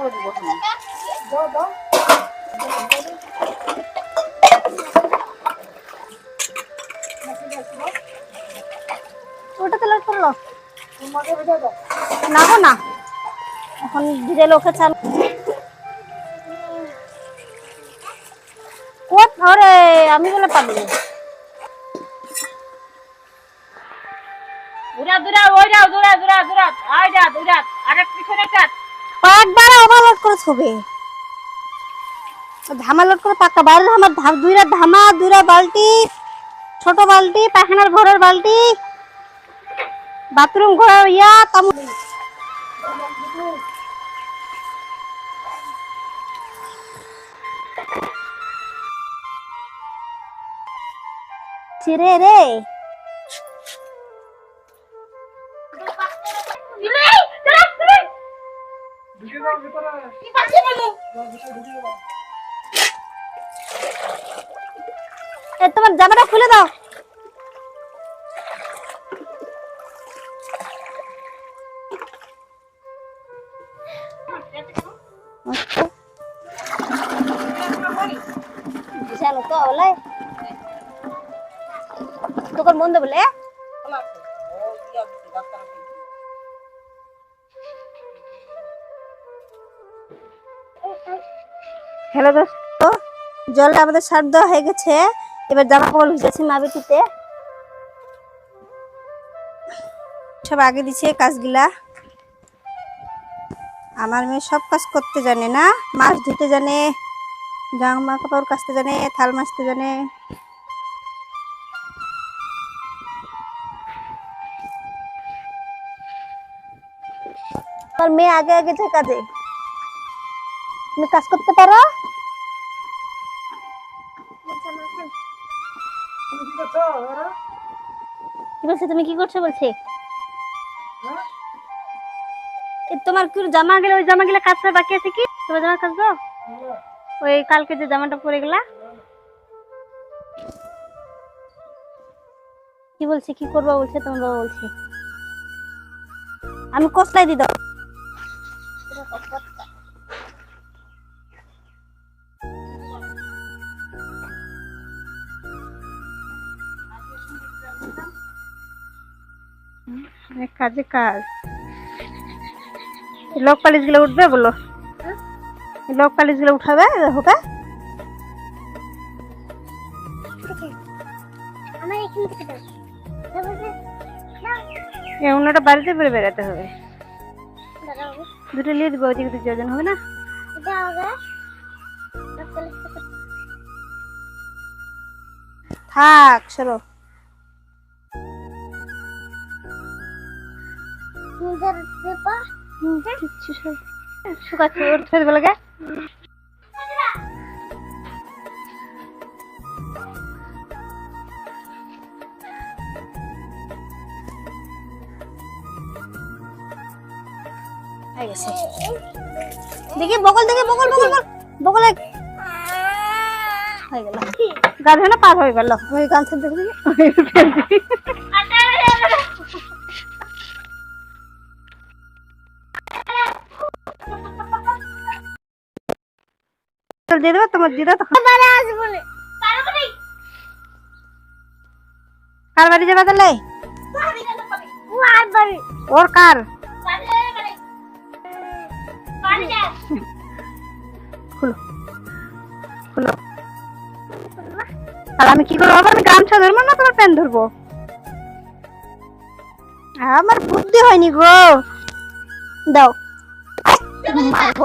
করে দিব এখন। দাও দাও। ওটা তেল করল ভেজে না গো না। এখন ধীরে লোকে চাল কোট আরে আমি বলে পাবো দূরা দূরা ওই যাও দূরা দূরা দূরা। আই যা দূরা। আরেক পিছনে কাট কয়েকবার ওভারলোড করে ছবি। ধামা লোড করে পাক্কা বাইরে আমার দুইটা ধামা দুইটা বালতি, ছোট বালতি, পায়খানার ঘরের বালতি, বাথরুম ঘর, ইয়া কাম চিরে রে। তোমার জামাটা খুলে দাও। বিশাল তো হলে দোকান বন্ধ বলে হ্যালো দোস্ত, জলটা আমাদের সার দেওয়া হয়ে গেছে। এবার জামা কাপড় ভিজেছি মা বেটিতে সব আগে দিছে কাজগুলা। আমার মেয়ে সব কাজ করতে জানে না, মাছ ধুতে জানে, জামা কাপড় কাচতে জানে, থাল মাজতে জানে। আমার মেয়ে আগে আগে যে কাজে তুমি কাজ করতে পারো? কি বলছে? তুমি কি করছ বলছে? তোমার কি জামা গেলে, ওই জামা গেলে কাচতে বাকি আছে কি? তোমার জামা কাচবো? ওই কালকে যে জামাটা পরে গেলা। কি বলছে? কি করব বলছে? তোমার বাবা বলছে। আমি কষলাই দি দাও। অনেক কাজে কাজ। লোক পালিশগুলো উঠবে বলো। লোক পালিশগুলো উঠাবে হোকা অন্যটা বাড়িতে বেড়ে বেড়াতে হবে। দুটো নিয়ে দিবো দুটো ওজন হবে না? থাক সরো শুকাচ্ছে ওর বলে দেখি বগল দেখি বগল বগল বগল। বগলে হয়ে গেল। গা ধরে না পার হয়ে গেল। ওই গান শুনতে দিয়ে দেবো তোমার দিদা তখন কার বাড়ি যাবে তাহলে? ওর কার? খুলো। খুলো। আর আমি কি করব? আবার আমি গামছা ধরবো না তোমার প্যান্ট ধরবো? আমার বুদ্ধি হয়নি গো। দাও। মারবো